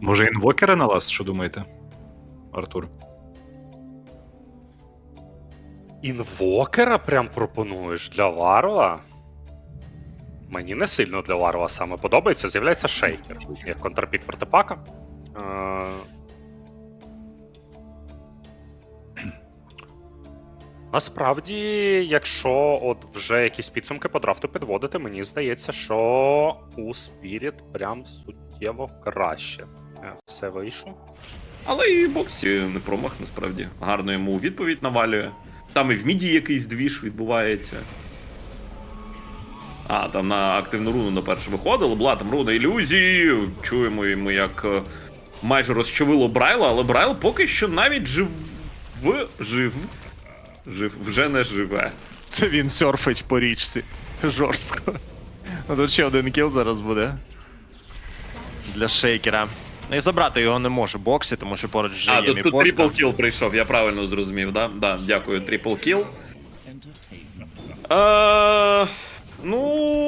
Може, інвокери на ласт, що думаєте? Артур. Інвокера прям пропонуєш для Варла? Мені не сильно для Варла саме подобається. З'являється шейкер. Як контрпік проти пака. Е, Насправді, якщо от вже якісь підсумки по драфту підводити, мені здається, що у Spirit прям суттєво краще. Все вийшло. Але і боксі не промах, насправді. Гарно йому відповідь навалює. Там і в міді якийсь двіж відбувається. А, там на активну руну на першу виходило, була там руна ілюзії. Чуємо йому, як е, майже розчавило Брайла, але Брайл поки що навіть жив. жив. Жив, вже не живе. Це він серфить по річці. Жорстко. Ну, Тут ще один кіл зараз буде. Для шейкера. Ну і забрати його не може боксі, тому що поруч вже А, є тут, тут міпошка. трипл кіл прийшов, я правильно зрозумів, да? Да, дякую, трипл кіл. Е, ну,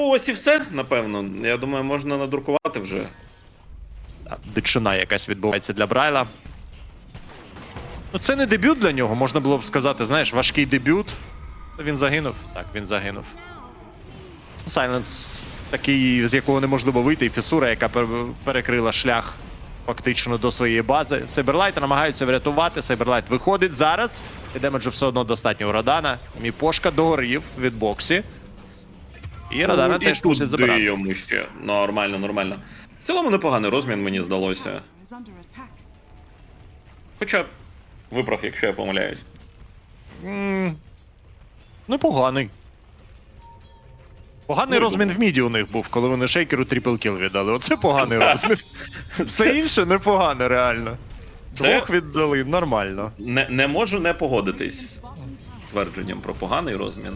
ось і все, напевно. Я думаю, можна надрукувати вже. Дичина якась відбувається для Брайла. Ну, це не дебют для нього, можна було б сказати, знаєш, важкий дебют. Він загинув. Так, він загинув. Ну, Сайленс такий, з якого неможливо вийти, і фісура, яка перекрила шлях фактично до своєї бази. Сайберлайт намагаються врятувати. Сайберлайт виходить зараз. І демеджу все одно достатньо у Радана. Міпошка догорів від боксі. І Радана Ну, теж і мусить забирати. йому ще. Нормально, нормально. В цілому непоганий розмін, мені здалося. Хоча виправ, якщо я помиляюсь. М, Непоганий. Поганий розмін в міді у них був, коли вони шейкеру трипл кіл віддали. Оце поганий розмін. Все інше непогано, реально. Це- Двох віддали, нормально. Не, не можу не погодитись з твердженням про поганий розмін.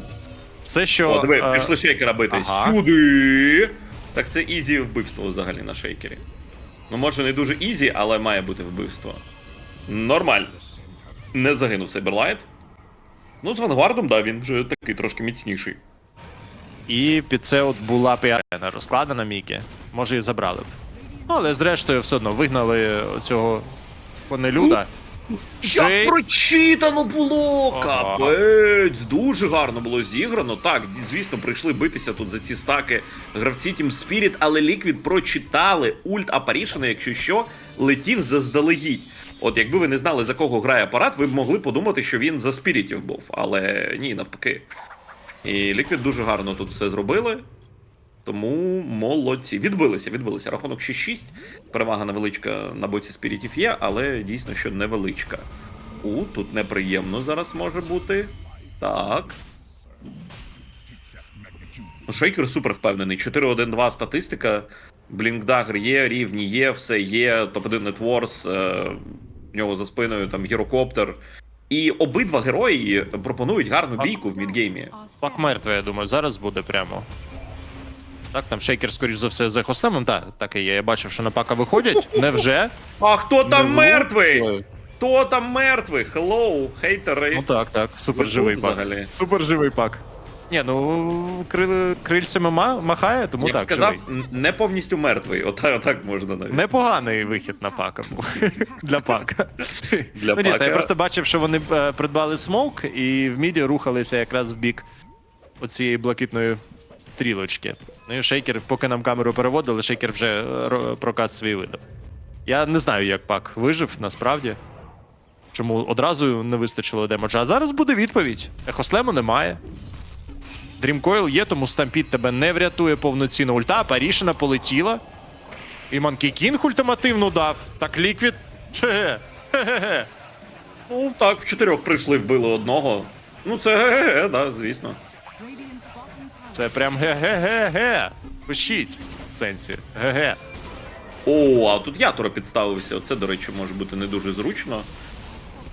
Все, що. О, диви, е, пішли шейкера бити. ага. Сюди. Так це ізі вбивство взагалі на шейкері. Ну, може, не дуже ізі, але має бути вбивство. Нормально. Не загинув Сайберлайт. Ну, з Вангардом, да, він вже такий трошки міцніший. І під це от була б і арена розкладена Мікі. Може, і забрали б. Ну, але зрештою, все одно вигнали цього конелюда. Як прочитано було! Ага. Капець! Дуже гарно було зіграно. Так, звісно, прийшли битися тут за ці стаки гравці Team Spirit, але Ліквід прочитали ульт Апарішина, якщо що, летів заздалегідь. От якби ви не знали, за кого грає апарат, ви б могли подумати, що він за спірітів був. Але ні, навпаки. І Ліквід дуже гарно тут все зробили. Тому молодці. Відбилися, відбилися. Рахунок 6-6. Перевага невеличка на боці спірітів є, але дійсно, що невеличка. У, тут неприємно зараз може бути. Так. Шейкер супер впевнений. 4-1-2 статистика. Блінкдагер є, рівні є, все є. Топ-1 Нетворс, е, в нього за спиною там гірокоптер. І обидва герої пропонують гарну бійку в мідгеймі. Пак мертвий, я думаю, зараз буде прямо. Так, там шейкер, скоріш за все, за хостемом. Так, так і є. Я бачив, що на пака виходять. Невже? А хто там Не мертвий? Хто там мертвий? Хеллоу, хейтери. Ну так, так, супер живий пак. взагалі? Супер живий пак. Ні, ну крил, крильцями ма- махає, тому Я б так. сказав, живий. не повністю мертвий. Отак, отак можна навіть. Непоганий вихід на пака був. Для пака. Для ну, дійсно, пака. я просто бачив, що вони е, придбали смоук і в міді рухалися якраз в бік оцієї блакитної стрілочки. Ну і шейкер, поки нам камеру переводили, шейкер вже е, ро- проказ свій видав. Я не знаю, як пак вижив насправді. Чому одразу не вистачило демеджа. А зараз буде відповідь. Ехослему немає. Дрімкойл є, тому Стампід тебе не врятує повноцінно ульта, Парішина полетіла. І Манкі Кінг ультимативну дав. Так ліквід. Хе-хе. Ну так, в чотирьох прийшли, вбили одного. Ну це ге-ге, да, звісно. Це прям ге-ге-ге-ге. Пишіть. В сенсі. Ге-ге. О, а тут ятора підставився. Оце, до речі, може бути не дуже зручно.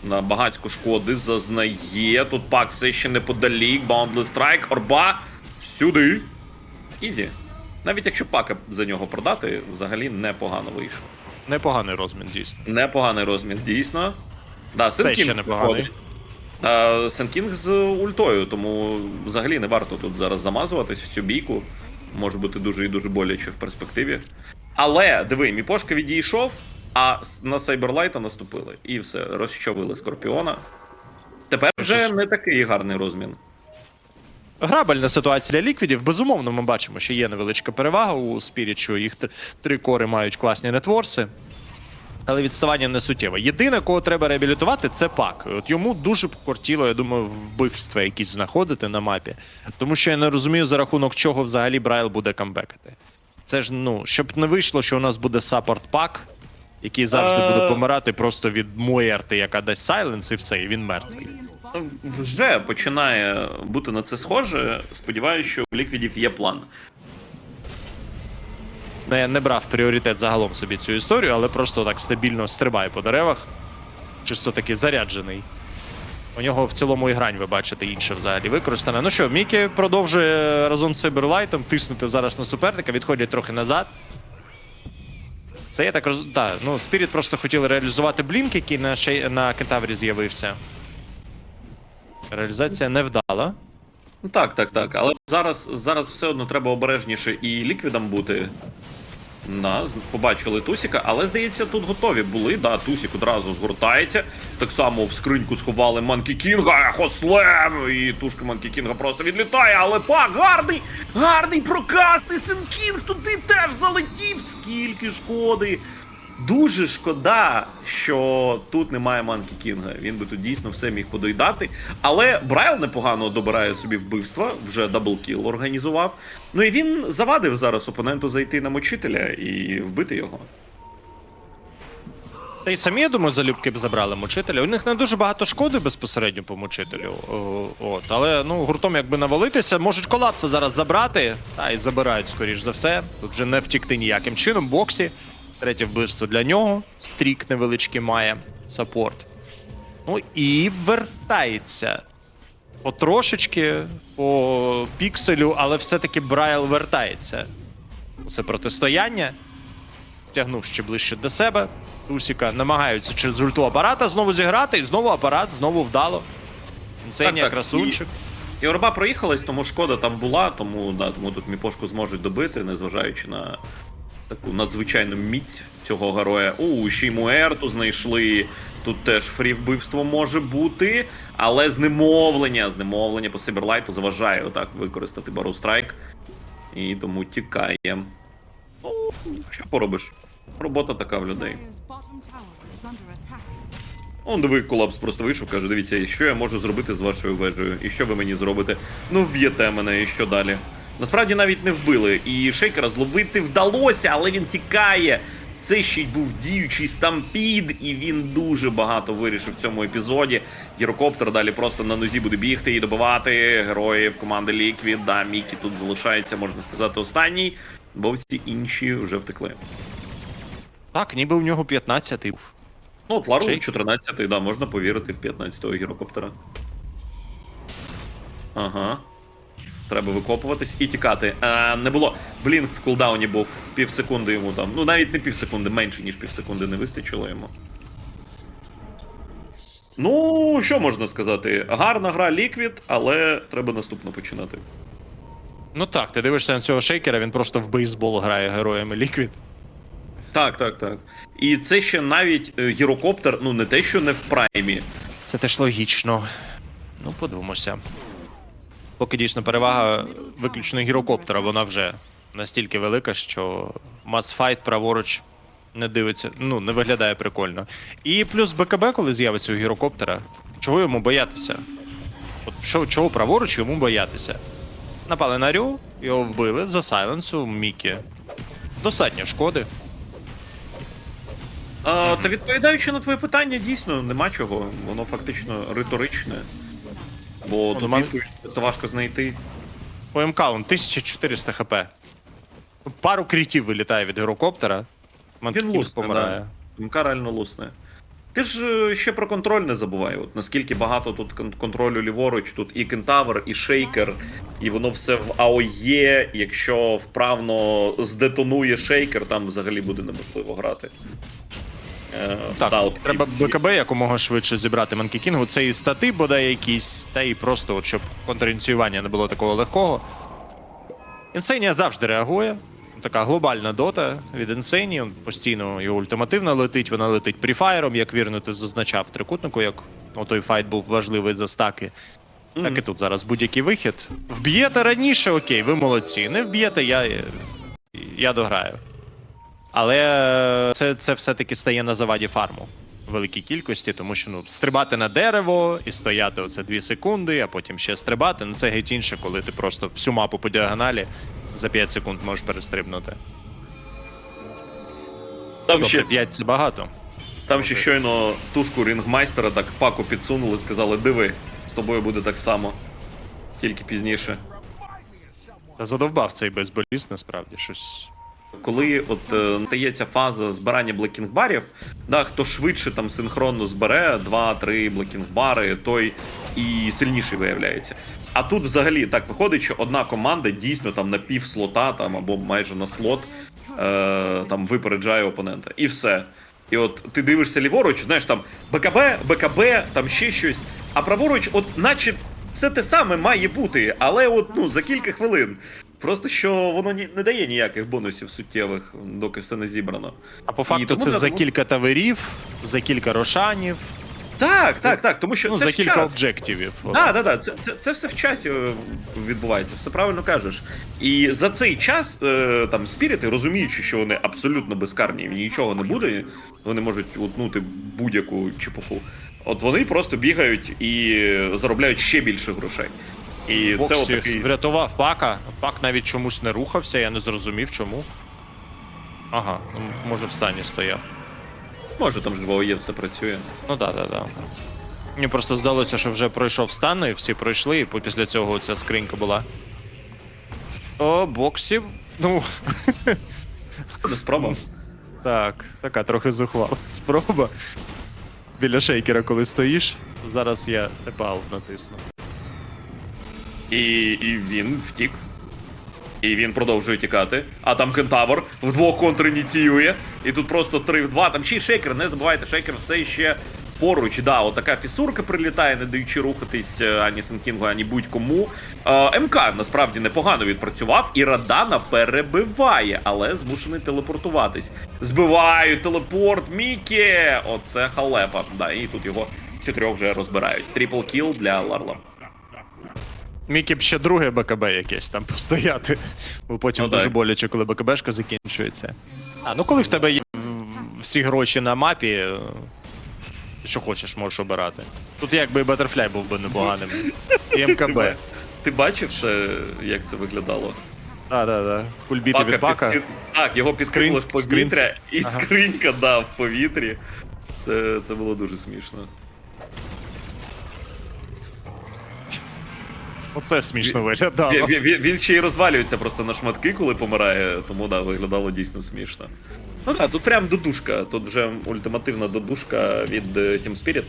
На багацьку шкоди зазнає. Тут пак все ще неподалік. Баундлес страйк, орба. Сюди. Ізі. Навіть якщо пака за нього продати, взагалі непогано вийшло. Непоганий розмін, дійсно. Непоганий розмін, дійсно. Да, Все Сенкінг ще непоганий. А, Сенкінг з ультою, тому взагалі не варто тут зараз замазуватись в цю бійку. Може бути дуже і дуже боляче в перспективі. Але диви, Міпошка відійшов. А на Сайберлайта наступили. І все, розчавили Скорпіона. Тепер вже не такий гарний розмін. Грабельна ситуація для ліквідів. Безумовно, ми бачимо, що є невеличка перевага у Spirit, що їх три кори мають класні нетворси. Але відставання не суттєве. Єдине, кого треба реабілітувати, це пак. От йому дуже б кортіло, я думаю, вбивства якісь знаходити на мапі. Тому що я не розумію, за рахунок чого взагалі Брайл буде камбекати. Це ж ну, щоб не вийшло, що у нас буде саппорт пак, який завжди Е. буде помирати просто від Муерти, яка дасть сайленс, і все, і він мертвий. Вже починає бути на це схоже. Сподіваюся, що у ліквідів є план. не, не брав пріоритет загалом собі цю історію, але просто так стабільно стрибає по деревах. Чисто таки заряджений. У нього в цілому і грань, ви бачите, інше взагалі використана. Ну що, Мікі продовжує разом з Сиберлайтом тиснути зараз на суперника, відходять трохи назад. Це я так роз... Да, ну, Спіріт просто хотіли реалізувати блінк, який на, шей... на кентаврі з'явився. Реалізація не вдала. Ну так, так, так. Але зараз, зараз все одно треба обережніше і ліквідам бути. Да, побачили Тусіка, але здається, тут готові були. Да, Тусік одразу згортається. Так само в скриньку сховали Манкі Кінга, Хослем, і тушка Манкі Кінга просто відлітає, але пак, гарний, гарний прокаст, і Син Кінг туди теж залетів. Скільки шкоди. Дуже шкода, що тут немає Манкі Кінга. Він би тут дійсно все міг подоїдати. Але Брайл непогано добирає собі вбивства, вже даблкіл організував. Ну і він завадив зараз опоненту зайти на мочителя і вбити його. Та й самі, я думаю, залюбки б забрали мучителя. У них не дуже багато шкоди безпосередньо по мучителю. От, але ну, гуртом якби навалитися, можуть колапси зараз забрати, та й забирають, скоріш за все. Тут вже не втікти ніяким чином. Боксі. Третє вбивство для нього. Стрік невеличкий має саппорт. Ну і вертається. Потрошечки по пікселю, але все-таки Брайл вертається. Це протистояння тягнув ще ближче до себе. Тусіка намагаються через ульту апарата знову зіграти, і знову апарат, знову вдало. Інсенія, красунчик. І Орба проїхалась, тому шкода там була, тому, да, тому тут міпошку зможуть добити, незважаючи на таку надзвичайну міць цього героя. У, ще й Муерту знайшли. Тут теж фрі вбивство може бути, але знемовлення, знемовлення по Сиберлайту заважає отак використати Бару Страйк. І тому тікає. Ну, що поробиш? Робота така в людей. Он диви, колапс просто вийшов, каже: дивіться, що я можу зробити з вашою вежею, і що ви мені зробите? Ну, вб'єте мене, і що далі? Насправді навіть не вбили, і шейкера зловити вдалося, але він тікає. Це ще й був діючий стампід, і він дуже багато вирішив в цьому епізоді. Гірокоптер далі просто на нозі буде бігти і добивати героїв команди Liquid. Да, Мікі тут залишається, можна сказати, останній, бо всі інші вже втекли. Так, ніби у нього 15-й був. Ну, от Лару 14-й, да, можна повірити в 15-го гірокоптера. Ага. Треба викопуватись і тікати. А, не було. Блінк в кулдауні був. Пів секунди йому там. Ну навіть не пів секунди, менше, ніж пів секунди не вистачило йому. Ну, що можна сказати? Гарна гра Liquid, але треба наступно починати. Ну так, ти дивишся на цього шейкера, він просто в бейсбол грає героями Ліквід. Так, так, так. І це ще навіть е, гірокоптер, ну не те, що не в праймі. Це теж логічно. Ну, подивимося. Поки дійсно перевага виключно гірокоптера, вона вже настільки велика, що масфайт праворуч не дивиться, ну, не виглядає прикольно. І плюс БКБ, коли з'явиться у гірокоптера, чого йому боятися? От що, чого праворуч йому боятися? Напали на Рю, його вбили за сайленсу Мікі. Достатньо шкоди. А, та відповідаючи на твоє питання, дійсно нема чого. Воно фактично риторичне. Бо нема- відповідь просто важко знайти. По МКаун 1400 хп. Пару крітів вилітає від гірокоптера. Він лусне, помирає. да. МК реально лусне. Ти ж е, ще про контроль не забувай. От наскільки багато тут контролю ліворуч, тут і кентавр, і шейкер, і воно все в АОЄ. Якщо вправно здетонує шейкер, там взагалі буде неможливо грати. Е, Так, да, от треба БКБ якомога швидше зібрати Манкі Кінгу. Це і стати бодай якісь, та і просто, от, щоб контрініціювання не було такого легкого. Інсенія завжди реагує. така глобальна дота від Insane, постійно його ультимативна летить, вона летить пріфаєром, як вірно ти зазначав в трикутнику, як ну, той файт був важливий за стаки. Так і тут зараз будь-який вихід. Вб'єте раніше, окей, ви молодці. Не вб'єте, я, я дограю. Але це, це все-таки стає на заваді фарму в великій кількості, тому що ну, стрибати на дерево і стояти оце 2 секунди, а потім ще стрибати. Ну це геть інше, коли ти просто всю мапу по діагоналі за 5 секунд можеш перестрибнути. Там Тобто ще 5 це багато. Там ще щойно тушку рінгмайстера так паку підсунули, сказали: диви, з тобою буде так само. Тільки пізніше. Та задовбав цей безболіс, насправді щось. Коли от е, фаза збирання блекінгбарів, да, хто швидше там синхронно збере 2-3 блекінгбари, той і сильніший виявляється. А тут взагалі так виходить, що одна команда дійсно там на пів слота там або майже на слот е, там випереджає опонента. І все. І от ти дивишся ліворуч, знаєш там БКБ, БКБ, там ще щось. А праворуч, от наче все те саме має бути, але от ну за кілька хвилин. Просто що воно ні- не дає ніяких бонусів суттєвих, доки все не зібрано. А по факту це за кілька таверів, за кілька рошанів, Так, так, так, тому що ну це за ж кілька час. Так, так, так. Це, це, це все в часі е, відбувається, все правильно кажеш. І за цей час е, там спіріти, розуміючи, що вони абсолютно безкарні, і нічого не буде, вони можуть утнути будь-яку чепуху. От вони просто бігають і заробляють ще більше грошей. І це Боксі от такий. врятував пака. Пак навіть чомусь не рухався, я не зрозумів чому. Ага, ну, може в стані стояв. Може, там ж двоє все працює. Ну да, да, да. Мені просто здалося, що вже пройшов стан, і всі пройшли, і після цього ця скринька була. О, боксів. Ну, Не спроба. так, така трохи зухвала спроба. Біля шейкера, коли стоїш. Зараз я тепал натисну. І, і він втік. І він продовжує тікати. А там Кентавр вдвох контриніціює. І тут просто 3 в 2. Там ще й шейкер, не забувайте, шейкер все ще поруч. Да, отака фісурка прилітає, не даючи рухатись е, ані Сенкінгу, ані будь-кому. Е, МК насправді непогано відпрацював, і Радана перебиває, але змушений телепортуватись. Збивають телепорт Мікі! Оце халепа. Да, і тут його чотирьох вже розбирають. Трипл кіл для Ларла. Мікі б ще друге БКБ якесь там постояти. Бо потім Ну, дуже так. боляче, коли БКБшка закінчується. А, ну коли в тебе є всі гроші на мапі, е, що хочеш, можеш обирати. Тут якби і Батерфляй був би непоганим. І МКБ. Ти бачив це, як це виглядало? Так, так, так. Кульбіти від бака. Так, його в Скринь- повітря, і Ага. скринька дав в повітрі. Це, це було дуже смішно. Оце смішно виглядало. Він, він, він ще й розвалюється просто на шматки, коли помирає, тому да, виглядало дійсно смішно. Ну так, тут прям додушка. Тут вже ультимативна додушка від е, Team Spirit.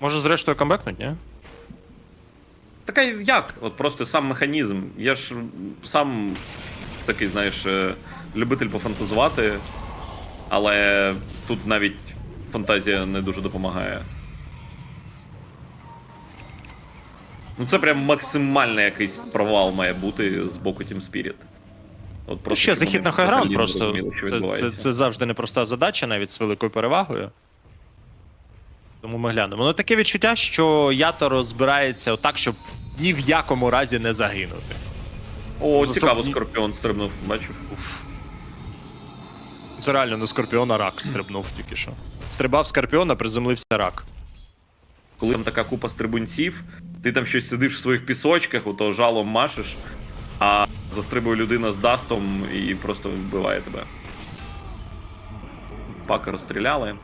Може, зрештою камбекнуть, ні? Така як? От просто сам механізм. Я ж сам такий, знаєш, е, любитель пофантазувати, але тут навіть фантазія не дуже допомагає. Ну це прям максимальний якийсь провал має бути з боку Team Spirit. От Ну, ще захід на хайграунд просто. Це, це, це завжди непроста задача, навіть з великою перевагою. Тому ми глянемо. Ну таке відчуття, що Яторо збирається отак, щоб ні в якому разі не загинути. О, цікаво, Скорпіон стрибнув, бачив. Це реально на Скорпіона рак стрибнув тільки що. Стрибав Скорпіона, приземлився рак. Коли там така купа стрибунців, ти там щось сидиш в своїх пісочках, ото жалом машеш, а застрибує людина з дастом і просто вбиває тебе. Пака розстріляли.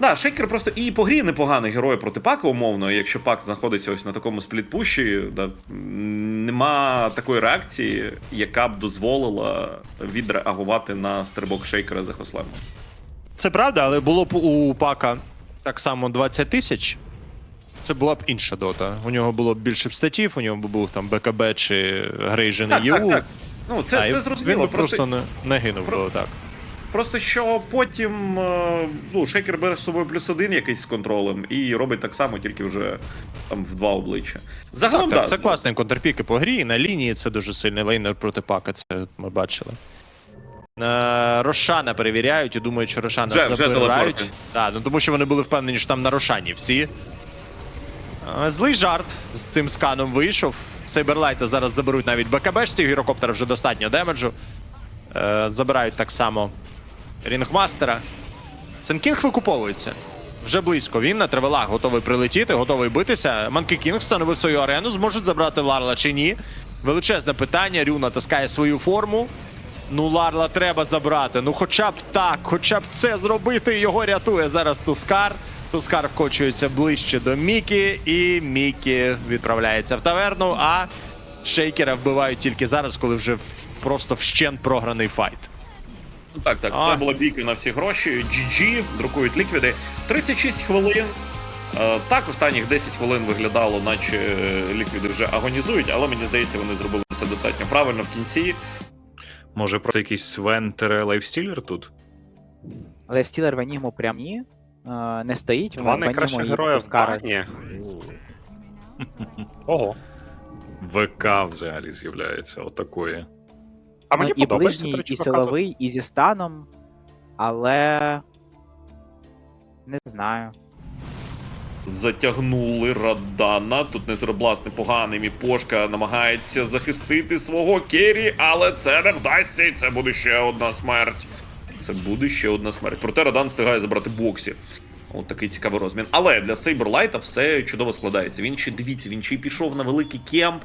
Да, Шейкер просто і по грі непоганий герой проти пака, умовно. Якщо пак знаходиться ось на такому сплітпуші, да, нема такої реакції, яка б дозволила відреагувати на стрибок шейкера за хослемом. Це правда, але було б у Пака так само 20 тисяч. Це була б інша дота. У нього було б більше б статів, у нього б був там БКБ чи Грейжен Так, ЄУ. так, так. Ну, це, А, і це Він би просто не, не гинув би отак. Просто що потім е, ну, шейкер бере з собою плюс один якийсь з контролем і робить так само, тільки вже там в два обличчя. Загалом, Так, да, це класний контрпіки по грі, і на лінії це дуже сильний лейнер проти пака, це ми бачили. Е, Рошана перевіряють і думають, що Рошана Вже- забирають. Так, ну тому що вони були впевнені, що там на Рошані всі. Е, Злий жарт з цим сканом вийшов. Сейберлайта зараз заберуть навіть БКБ, з цього гірокоптера вже достатньо демеджу. Е, Забирають так само Рінгмастера. Сенкінг викуповується. Вже близько. Він на тревелах готовий прилетіти, готовий битися. Манкі Кінг встановив свою арену. Зможуть забрати Ларла чи ні? Величезне питання. Рю натискає свою форму. Ну, Ларла треба забрати. Ну, хоча б так, хоча б це зробити. Його рятує зараз Тускар. Тускар вкочується ближче до Мікі, і Мікі відправляється в таверну. А шейкера вбивають тільки зараз, коли вже просто вщент програний файт. Так, так, А. це була бійка на всі гроші. GG, друкують ліквіди. 36 хвилин. Е, Так, останніх 10 хвилин виглядало, наче е, ліквіди вже агонізують, але мені здається, вони зробили все достатньо правильно в кінці. Може, просто якийсь Свентере лайфстілер тут? Але Стілер в Енігму прям ні. е, Не стоїть. Два найкращих героя в Тускара. Ого. ВК взагалі з'являється отакої. А Ну, мені і подобається, ближній, речі, і силовий, і зі станом. Але. Не знаю. Затягнули Радана. Тут Незероблас непоганий. Міпошка намагається захистити свого Керрі, але це не вдасться, і це буде ще одна смерть. Це буде ще одна смерть. Проте Радан встигає забрати боксі. От такий цікавий розмін. Але для Сейберлайта все чудово складається. Він ще дивіться, він ще й пішов на великий кемп.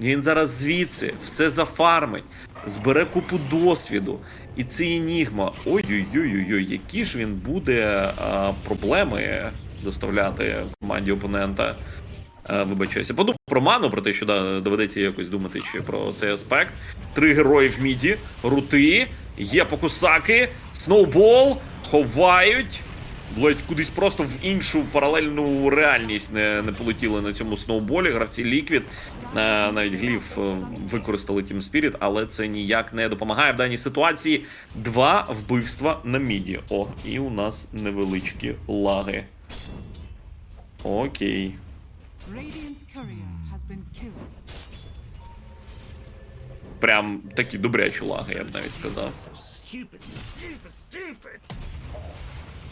Він зараз звідси все зафармить, збере купу досвіду. І це Енігма. Ой-ой-ой, які ж він буде а, проблеми доставляти команді опонента. Е, Вибачаюся. Подумав про ману, про те, що да, доведеться якось думати чи про цей аспект. Три герої в міді, рути, є покусаки, сноубол, ховають. Ледь кудись просто в іншу паралельну реальність не, не полетіли на цьому сноуболі. Гравці Ліквід е, навіть гліф е, використали Team Spirit, але це ніяк не допомагає в даній ситуації. Два вбивства на міді. О, і у нас невеличкі лаги. Окей. Прям такі добрячі лаги, я б навіть сказав.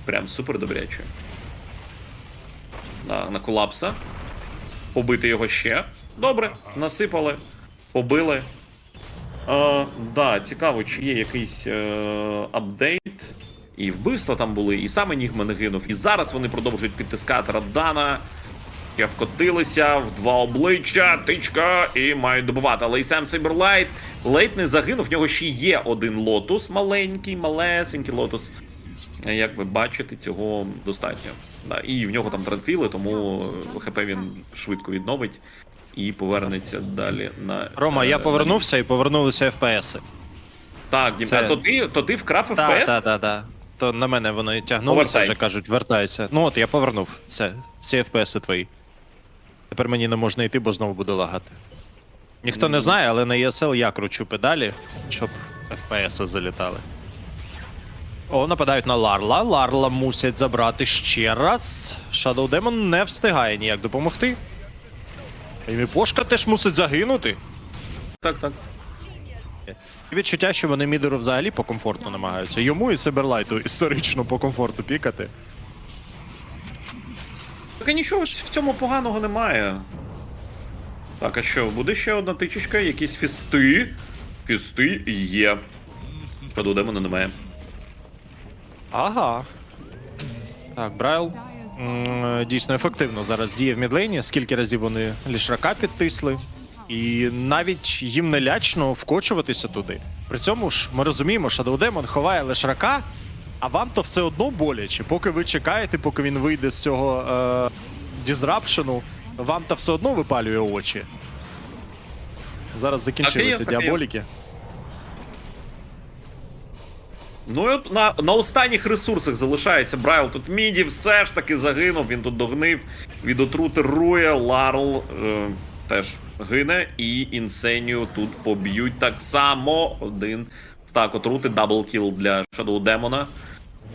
Прям супер добрячі. На, на колапса. Побити його ще. Добре, насипали, побили. Е, да, цікаво, чи є якийсь е, апдейт. І вбивства там були, і сам Енігма не гинув. І зараз вони продовжують підтискати Раддана. Я вкотилися в два обличчя, тичка, і мають добувати. Але і сам Сейберлайт ледь не загинув. В нього ще є один лотус, маленький, малесенький лотус. Як ви бачите, цього достатньо. Да, і в нього там транфіли, тому е, ХП він швидко відновить і повернеться далі на. Рома, е, я повернувся і повернулися ФПС. Так, Дім, Це- то ти, то ти вкрав Так, так, так, так. То на мене воно і тягнулося, вже кажуть, вертайся. Ну от я повернув. Все, всі ФПС твої. Тепер мені не можна йти, бо знову буду лагати. Ніхто не знає, але на ESL я кручу педалі, щоб FPS залітали. О, нападають на Ларла. Ларла мусять забрати ще раз. Shadow Demon не встигає ніяк допомогти. І Міпошка теж мусить загинути. Так, так. Відчуття, що вони мідеру взагалі по комфорту намагаються. Йому і Себерлайту історично по комфорту пікати. Так і нічого ж в цьому поганого немає. Так, а що, буде ще одна тичечка, якісь фісти? Фісти є. Ходу демона немає. Ага. Так, Брайл м, дійсно ефективно зараз діє в мідлейні. Скільки разів вони лішрака підтисли. І навіть їм не лячно вкочуватися туди. При цьому ж ми розуміємо, що Демон ховає лишрака, а вам то все одно боляче. Поки ви чекаєте, поки він вийде з цього е, дізрапшену, вам то все одно випалює очі. Зараз закінчилися і є. діаболіки. Ну і от на, на останніх ресурсах залишається Брайл тут в міді, все ж таки загинув, він тут догнив від отрути Руя, Ларл е, теж гине, і Інсенію тут поб'ють так само. Один стак отрути, даблкіл для Shadow Демона.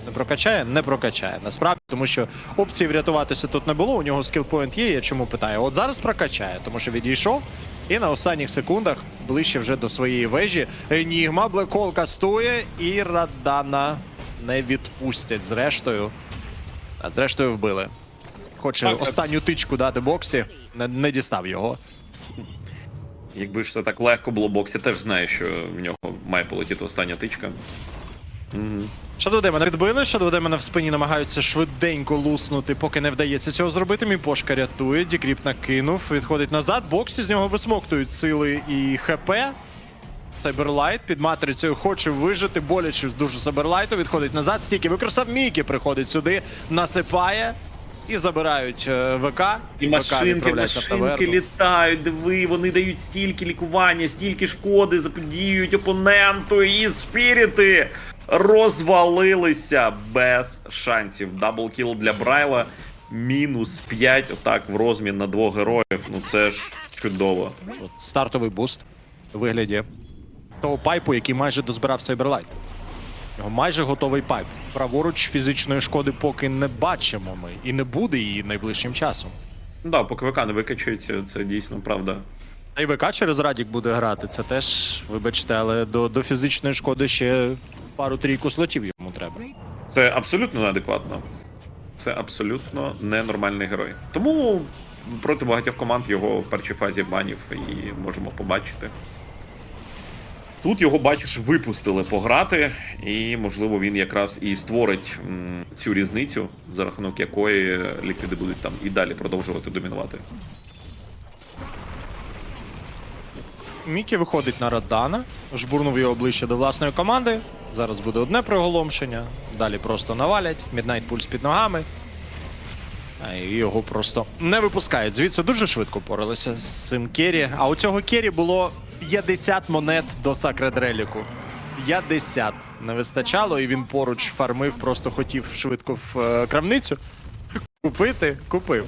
Не прокачає? Не прокачає. Насправді, тому що опції врятуватися тут не було. У нього скілпоінт є. Я чому питаю? От зараз прокачає, тому що відійшов. І на останніх секундах, ближче вже до своєї вежі, Енігма Блекол кастує і Радана не відпустять. Зрештою. А зрештою вбили. Хоче Так, останню тичку дати боксі, не, не дістав його. Якби ж все так легко було, бокс, я теж знаю, що в нього має полетіти остання тичка. Угу. Shadow Demon відбили, Shadow Demon в спині намагаються швиденько луснути, поки не вдається цього зробити. Міпошка рятує, Дікріп накинув, відходить назад. Боксі з нього висмоктують сили і ХП. Сайберлайт під матрицею хоче вижити, боляче дуже Сайберлайту, відходить назад, стільки використав Мікі, приходить сюди, насипає і забирають е, ВК. І машинки, відправляється в машинки літають, диви, вони дають стільки лікування, стільки шкоди, заподіюють опоненту, і спіріти розвалилися без шансів. Даблкіл для Брайла. Мінус 5, отак в розмін на двох героїв. Ну це ж чудово. От стартовий буст у вигляді того пайпу, який майже дозбирав Сайберлайт. Майже готовий пайп. Праворуч фізичної шкоди поки не бачимо ми, і не буде її найближчим часом. Ну да, поки ВК не викачується, це дійсно правда. Та й ВК через Радік буде грати. Це теж, вибачте, але до, до фізичної шкоди ще пару-трійку слотів йому треба. Це абсолютно неадекватно. Це абсолютно ненормальний герой. Тому проти багатьох команд його в першій фазі банів і можемо побачити. Тут його, бачиш, випустили пограти, і, можливо, він якраз і створить цю різницю, за рахунок якої ліквіди будуть там і далі продовжувати домінувати. Мікі виходить на Радана, жбурнув його ближче до власної команди. Зараз буде одне приголомшення, далі просто навалять, Міднайт пульс під ногами. А його просто не випускають. Звідси дуже швидко поралися з цим Керрі. А у цього Керрі було 50 монет до Сакредреліку. 50 не вистачало, і він поруч фармив, просто хотів швидко в е, крамницю. Купити, купив.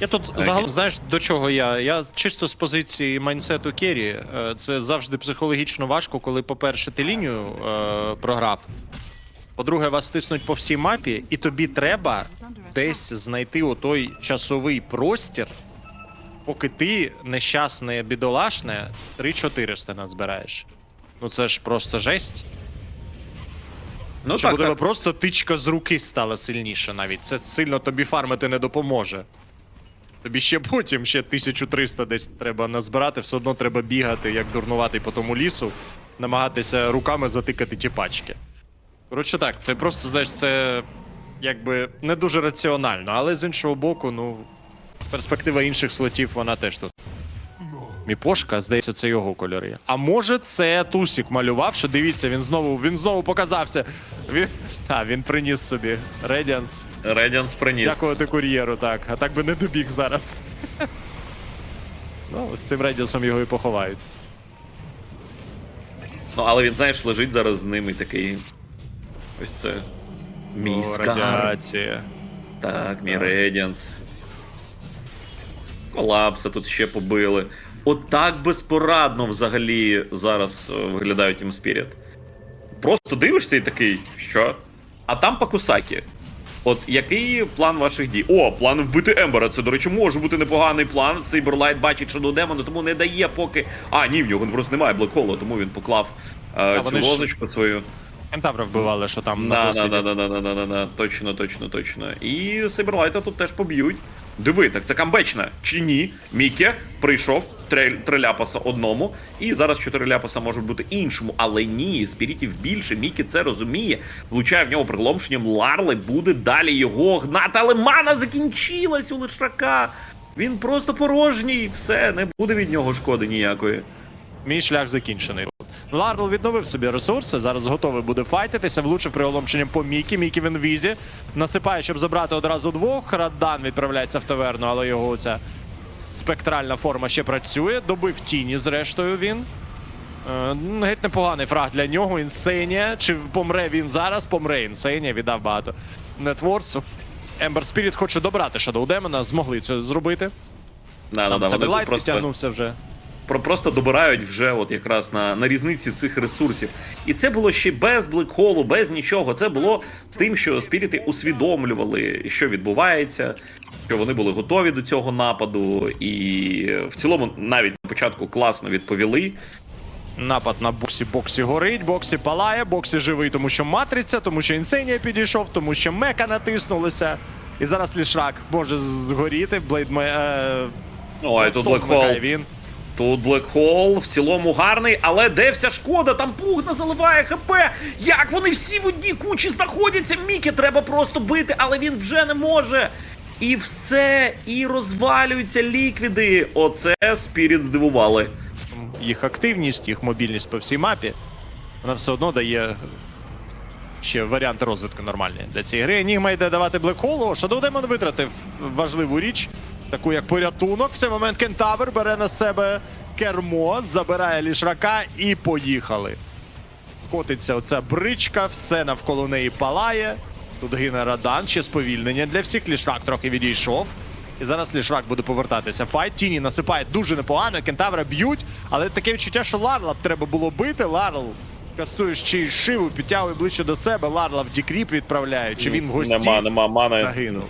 Я тут загалом, знаєш, до чого я? Я чисто з позиції майнсету Керрі. е, Це завжди психологічно важко, коли, по-перше, ти лінію е, програв. По-друге, вас стиснуть по всій мапі, і тобі треба десь знайти отой часовий простір, поки ти нещасне бідолашне 3400 назбираєш. Ну це ж просто жесть. Ну Чи так, буде так. просто тичка з руки стала сильніше навіть. Це сильно тобі фармити не допоможе. Тобі ще потім ще 1300 десь треба назбирати, все одно треба бігати, як дурнуватий по тому лісу, намагатися руками затикати ті пачки. Коротше так, це просто, знаєш, це якби не дуже раціонально, але з іншого боку, ну, перспектива інших слотів, вона теж тут. Міпошка, здається, це його кольори. А може, це Тусік малював, що дивіться, він знову, він знову показався. Він, а, він приніс собі Radiance. Радіанс приніс. Дякувати кур'єру, так. А так би не добіг зараз. ну, з цим Radiance його і поховають. Ну, але він, знаєш, лежить зараз з ними такий. Ось це. Мій О, скар. радіація. Так, мій Рейдіанс. Колапса тут ще побили. Отак безпорадно взагалі зараз е, виглядають їм Spirit. Просто дивишся і такий, що? А там Пакусакі. От який план ваших дій? О, план вбити Ембера. Це, до речі, може бути непоганий план. Сейберлайт бачить Shadow Demon, тому не дає поки. А, ні, в нього просто немає блекхолу, тому він поклав е, цю вони ж- свою. Кентавра вбивали, що там на Да, да, да, да, да, да, да, да, да. Точно, точно, точно. І Сейберлайта тут теж поб'ють. Диви, так це камбечна. Чи ні? Міке прийшов три, ляпаса одному, і зараз чотири ляпаса можуть бути іншому. Але ні, спірітів більше. Мікі це розуміє. Влучає в нього приголомшенням. Ларле буде далі його гнати, але мана закінчилась у лишака. Він просто порожній. Все, не буде від нього шкоди ніякої. Мій шлях закінчений. Ларл відновив собі ресурси, зараз готовий буде файтитися, влучив приголомшенням по Мікі, Мікі в інвізі. Насипає, щоб забрати одразу двох. Радан відправляється в таверну, але його оця спектральна форма ще працює. Добив тіні, зрештою, він. Е, ну, геть непоганий фраг для нього. Інсенія. Чи помре він зараз? Помре Інсенія, віддав багато нетворцу. Ембер Спіріт хоче добрати Shadow Демона, змогли це зробити. Да, да, да, підтягнувся вже. Про просто добирають вже от якраз на, на різниці цих ресурсів. І це було ще без блекхолу, без нічого. Це було з тим, що спіріти усвідомлювали, що відбувається, що вони були готові до цього нападу, і в цілому навіть на початку класно відповіли. Напад на боксі. Боксі горить, боксі палає, боксі живий, тому що матриця, тому що інсенія підійшов, тому що мека натиснулися. І зараз лішрак може згоріти. Блейдме. Е... Ой, тут Стоп блекхол. Тут блекхол в цілому гарний, але де вся шкода? Там пугна заливає хп. Як вони всі в одній кучі знаходяться? Мікі треба просто бити, але він вже не може. І все, і розвалюються ліквіди. Оце спіріт здивували. Їх активність, їх мобільність по всій мапі. Вона все одно дає ще варіанти розвитку нормальні для цієї гри. Енігма йде давати блекхолу. Demon витратив важливу річ, таку як порятунок. В цей момент Кентавр бере на себе кермо, забирає лішрака і поїхали. Котиться оця бричка, все навколо неї палає. Тут гине Радан, ще сповільнення для всіх. Лішрак трохи відійшов. І зараз Лішрак буде повертатися. Файт Тіні насипає дуже непогано. Кентавра б'ють, але таке відчуття, що Ларла б треба було бити. Ларл кастує ще й шиву, підтягує ближче до себе. Ларла в дікріп відправляє. Чи він в гості Нема, нема мани. загинув?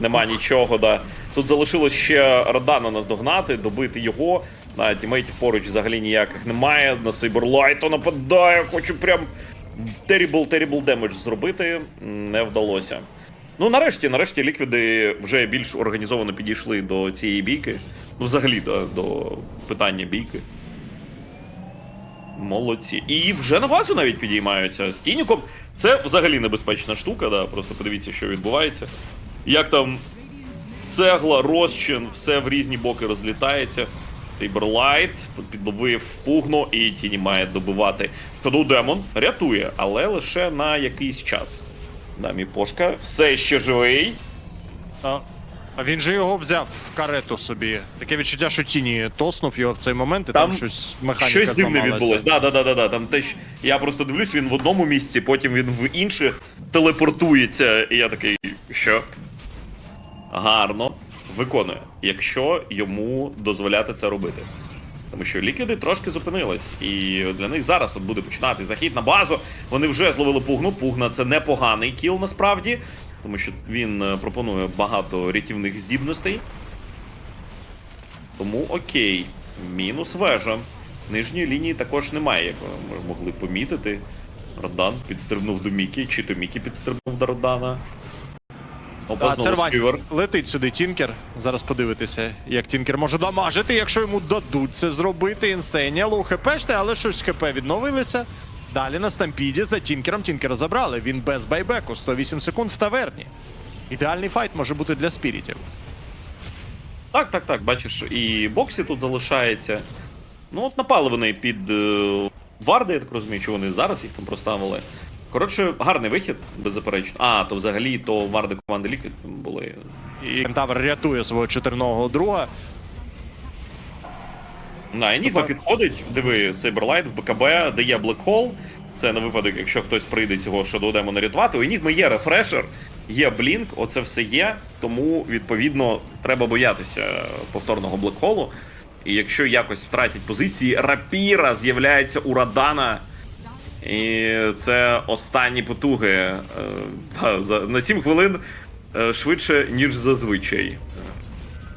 Нема нічого, да. Тут залишилось ще Радана наздогнати, добити його. На тімейтів поруч взагалі ніяких немає. На Сейберлайту нападає, хочу прям terrible damage зробити. Не вдалося. Ну, нарешті, нарешті, ліквіди вже більш організовано підійшли до цієї бійки. Ну, взагалі, до, до питання бійки. Молодці. І вже на базу навіть підіймаються з Тініком. Це взагалі небезпечна штука, да. Просто подивіться, що відбувається. Як там цегла, розчин, все в різні боки розлітається. Тейберлайт підловив пугну, і Тіні має добивати. Shadow Демон рятує, але лише на якийсь час. Дамій пошка все ще живий. А, а він же його взяв в карету собі. Таке відчуття, що Тіні тоснув його в цей момент, і там, Там щось механіка Щось дивне відбулось. Да, да, да, да, да. Там теж я просто дивлюсь, він в одному місці, потім він в інше телепортується. І я такий, що? Гарно. Виконує, якщо йому дозволяти це робити. Тому що ліквіди трошки зупинились, і для них зараз от буде починати захід на базу. Вони вже зловили пугну. Пугна це непоганий кіл насправді, тому що він е, пропонує багато рятівних здібностей. Тому окей. Мінус вежа. Нижньої лінії також немає, як ви могли помітити. Родан підстрибнув до Мікі, чи то Мікі підстрибнув до Родана. Опа, А, знову сквівер. летить сюди Тінкер. Зараз подивитися, як Тінкер може дамажити, якщо йому дадуть це зробити. Інсенія, лоу хпшне, але щось хп відновилися. Далі на стампіді за Тінкером Тінкера забрали. Він без байбеку, 108 секунд в таверні. Ідеальний файт може бути для спірітів. Так, так, так, бачиш, і боксі тут залишається. Ну, от напали вони під е, варди, я так розумію, що вони зараз їх там проставили. Коротше, гарний вихід, беззаперечно. А, то взагалі то варди команди Ліквід були. І Кентавр рятує свого чотирного друга. На, Енігма підходить, диви, Сейберлайт в БКБ, дає Блекхол. Це на випадок, якщо хтось прийде цього Shadow Demon рятувати. У Енігми є рефрешер, є блінк, оце все є. Тому, відповідно, треба боятися повторного блекхолу. І якщо якось втратять позиції, рапіра з'являється у Радана. І це останні потуги. е, за- На 7 хвилин е, швидше, ніж зазвичай.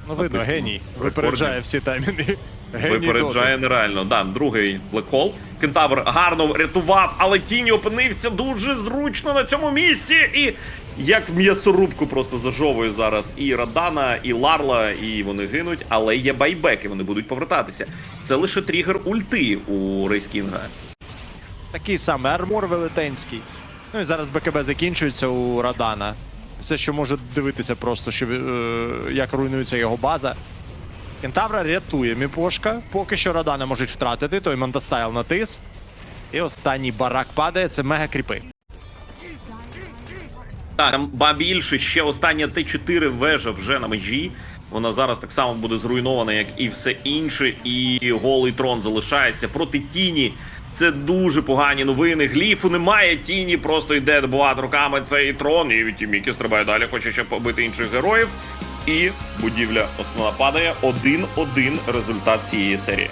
Ну, видно, Написано. геній. Випереджає всі таймінги. Геній Випереджає нереально. Да, другий блекхол. Кентавр гарно рятував, але тінь опинився дуже зручно на цьому місці. І як в м'ясорубку просто зажовує зараз і Радана, і Ларла, і вони гинуть, але є байбеки, вони будуть повертатися. Це лише тригер ульти у Рейскінга. Такий самий армор велетенський. Ну і зараз БКБ закінчується у Радана. Все, що може дивитися просто, що, е, як руйнується його база. Кентавра рятує Міпошка. Поки що Радана можуть втратити, той Монтастайл натис. І останній барак падає, це мега кріпи. Так, там ба більше ще остання Т4 вежа вже на межі. Вона зараз так само буде зруйнована, як і все інше, і голий трон залишається проти тіні. Це дуже погані новини. Гліфу немає. Тіні просто йде добувати руками цей трон. І Тімікі стрибає далі, хоче ще побити інших героїв. І будівля основна падає. 1-1 результат цієї серії.